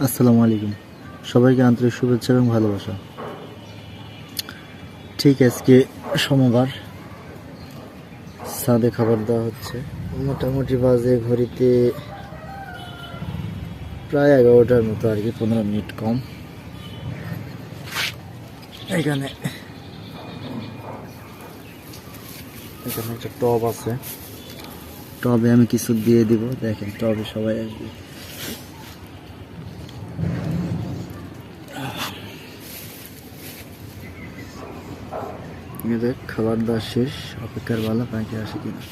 আসসালামু আলাইকুম। সবাইকে আন্তরিক শুভেচ্ছা এবং ভালোবাসা। ঠিক আজকে সোমবার, সাদে খাবার দেওয়া হচ্ছে। মোটামুটি বাজে ঘড়িতে প্রায় এগারোটার মতো আর কি, পনেরো মিনিট কম। এখানে এখানে একটা টব আছে। টবে আমি কিছু দিয়ে দিব, দেখেন টবে সবাই আসবে। দেখ খাবার দাওয়া শেষ অপেক্ষার বেলা পাখি আসে কিনা?